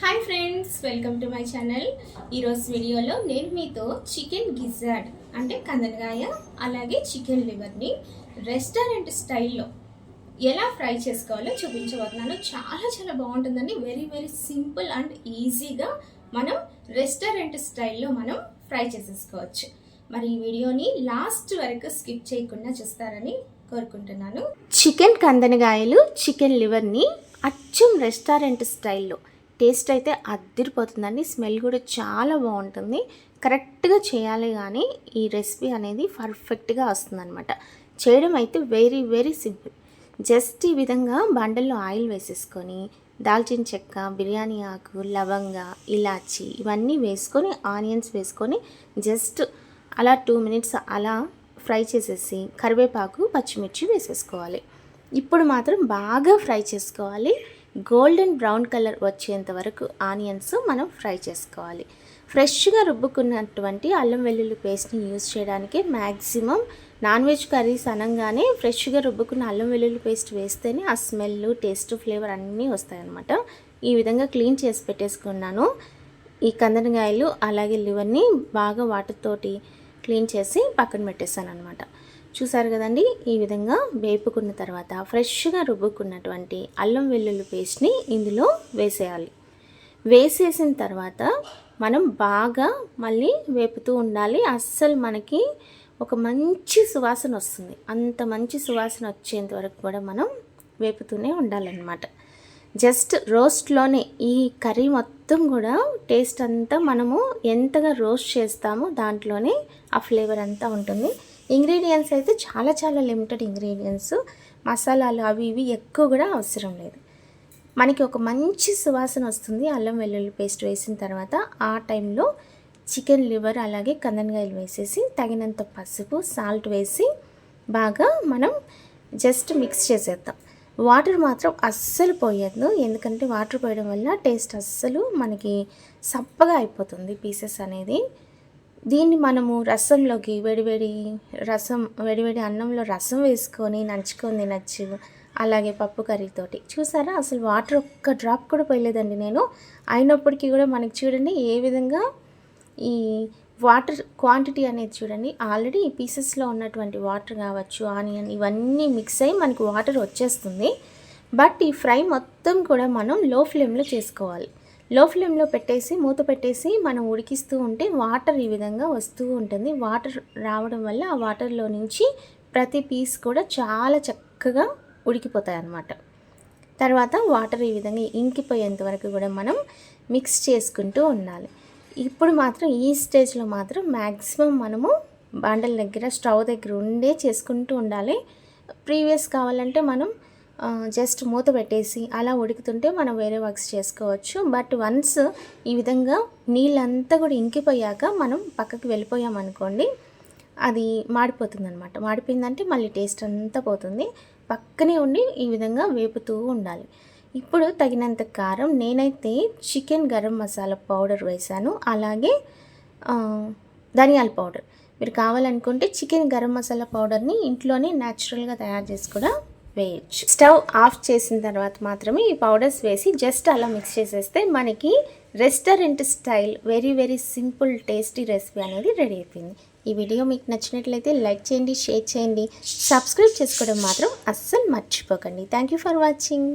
Hi friends welcome to my channel ఈరోజు వీడియోలో నేను మీతో చికెన్ గిజార్డ్ అంటే కందనగాయ అలాగే చికెన్ లివర్ని రెస్టారెంట్ స్టైల్లో ఎలా ఫ్రై చేసుకోవాలో చూపించబోతున్నాను. చాలా చాలా బాగుంటుందండి. వెరీ వెరీ సింపుల్ అండ్ ఈజీగా మనం రెస్టారెంట్ స్టైల్లో మనం ఫ్రై చేసేసుకోవచ్చు. మరి ఈ వీడియోని లాస్ట్ వరకు స్కిప్ చేయకుండా చూస్తారని కోరుకుంటున్నాను. చికెన్ కందనగాయలు చికెన్ లివర్ని అచ్చం రెస్టారెంట్ స్టైల్లో టేస్ట్ అయితే అద్దరిపోతుందండి స్మెల్ కూడా చాలా బాగుంటుంది. కరెక్ట్గా చేయాలి కానీ ఈ రెసిపీ అనేది పర్ఫెక్ట్గా వస్తుందన్నమాట. చేయడం అయితే వెరీ వెరీ సింపుల్. జస్ట్ ఈ విధంగా బండల్లో ఆయిల్ వేసేసుకొని దాల్చిన చెక్క బిర్యానీ ఆకు లవంగ ఇలాచి ఇవన్నీ వేసుకొని ఆనియన్స్ వేసుకొని జస్ట్ అలా టూ మినిట్స్ అలా ఫ్రై చేసేసి కరివేపాకు పచ్చిమిర్చి వేసేసుకోవాలి. ఇప్పుడు మాత్రం బాగా ఫ్రై చేసుకోవాలి. గోల్డెన్ బ్రౌన్ కలర్ వచ్చేంత వరకు ఆనియన్స్ మనం ఫ్రై చేసుకోవాలి. ఫ్రెష్గా రుబ్బుకున్నటువంటి అల్లం వెల్లుల్లి పేస్ట్ని యూజ్ చేయడానికి మ్యాక్సిమం నాన్ వెజ్ కర్రీస్ అనగానే ఫ్రెష్గా రుబ్బుకున్న అల్లం వెల్లుల్లి పేస్ట్ వేస్తేనే ఆ స్మెల్ టేస్ట్ ఫ్లేవర్ అన్నీ వస్తాయన్నమాట. ఈ విధంగా క్లీన్ చేసి పెట్టేసుకున్నాను. ఈ కందనకాయలు అలాగే లివర్ని బాగా వాటర్తోటి క్లీన్ చేసి పక్కన పెట్టేశాను అనమాట చూసారు కదండి? ఈ విధంగా వేపుకున్న తర్వాత ఫ్రెష్గా రుబ్బుకున్నటువంటి అల్లం వెల్లుల్లి పేస్ట్ని ఇందులో వేసేయాలి. వేసేసిన తర్వాత మనం బాగా మళ్ళీ వేపుతూ ఉండాలి. అస్సలు మనకి ఒక మంచి సువాసన వస్తుంది. అంత మంచి సువాసన వచ్చేంత వరకు కూడా మనం వేపుతూనే ఉండాలన్నమాట. జస్ట్ రోస్ట్లోనే ఈ కర్రీ మొత్తం కూడా టేస్ట్ అంతా మనము ఎంతగా రోస్ట్ చేస్తామో దాంట్లోనే ఆ ఫ్లేవర్ అంతా ఉంటుంది. ఇంగ్రీడియంట్స్ అయితే చాలా చాలా లిమిటెడ్ ఇంగ్రీడియంట్స్. మసాలాలు అవి ఇవి ఎక్కువ కూడా అవసరం లేదు. మనకి ఒక మంచి సువాసన వస్తుంది అల్లం వెల్లుల్లి పేస్ట్ వేసిన తర్వాత ఆ టైంలో చికెన్ లివర్ అలాగే కందనకాయలు వేసేసి తగినంత పసుపు సాల్ట్ వేసి బాగా మనం జస్ట్ మిక్స్ చేసేద్దాం. వాటర్ మాత్రం అస్సలు పోయద్దు. ఎందుకంటే వాటర్ పోయడం వల్ల టేస్ట్ అస్సలు మనకి సప్పగా అయిపోతుంది పీసెస్ అనేది. దీన్ని మనము రసంలోకి వేడివేడి రసం వేడివేడి అన్నంలో రసం వేసుకొని నంచుకొని తినచ్చు. అలాగే పప్పు కర్రీతోటి. చూసారా? అసలు వాటర్ ఒక్క డ్రాప్ కూడా పోయలేదండి నేను. అయినప్పటికీ కూడా మనకి చూడండి ఏ విధంగా ఈ వాటర్ క్వాంటిటీ అనేది చూడండి. ఆల్రెడీ ఈ పీసెస్లో ఉన్నటువంటి వాటర్ కావచ్చు ఆనియన్ ఇవన్నీ మిక్స్ అయ్యి మనకి వాటర్ వచ్చేస్తుంది. బట్ ఈ ఫ్రై మొత్తం కూడా మనం లో ఫ్లేమ్లో చేసుకోవాలి. లో ఫ్లేమ్లో పెట్టేసి మూత పెట్టేసి మనం ఉడికిస్తూ ఉంటే వాటర్ ఈ విధంగా వస్తూ ఉంటుంది. వాటర్ రావడం వల్ల ఆ వాటర్లో నుంచి ప్రతి పీస్ కూడా చాలా చక్కగా ఉడికిపోతాయి అన్నమాట తర్వాత వాటర్ ఈ విధంగా ఇంకిపోయేంత వరకు కూడా మనం మిక్స్ చేసుకుంటూ ఉండాలి. ఇప్పుడు మాత్రం ఈ స్టేజ్లో మాత్రం మ్యాక్సిమం మనము బండల దగ్గర స్టవ్ దగ్గర ఉండే చేసుకుంటూ ఉండాలి. ప్రీవియస్ కావాలంటే మనం జస్ట్ మూత పెట్టేసి అలా ఉడుకుతుంటే మనం వేరే వర్క్స్ చేసుకోవచ్చు. బట్ వన్స్ ఈ విధంగా నీళ్ళంతా కూడా ఇంకిపోయాక మనం పక్కకి వెళ్ళిపోయామనుకోండి అది మాడిపోతుంది అనమాట మాడిపోయిందంటే మళ్ళీ టేస్ట్ అంతా పోతుంది. పక్కనే ఉండి ఈ విధంగా వేపుతూ ఉండాలి. ఇప్పుడు తగినంత కారం నేనైతే చికెన్ గరం మసాలా పౌడర్ వేశాను. అలాగే ధనియాల పౌడర్. మీరు కావాలనుకుంటే చికెన్ గరం మసాలా పౌడర్ని ఇంట్లోనే న్యాచురల్గా తయారు చేసి కూడా వేయచ్చు. స్టవ్ ఆఫ్ చేసిన తర్వాత మాత్రమే ఈ పౌడర్స్ వేసి జస్ట్ అలా మిక్స్ చేసేస్తే మనకి restaurant style very very simple tasty recipe అనేది రెడీ అయిపోయింది. ఈ వీడియో మీకు నచ్చినట్లయితే లైక్ చేయండి షేర్ చేయండి. సబ్స్క్రైబ్ చేసుకోవడం మాత్రం అస్సలు మర్చిపోకండి. Thank you for watching.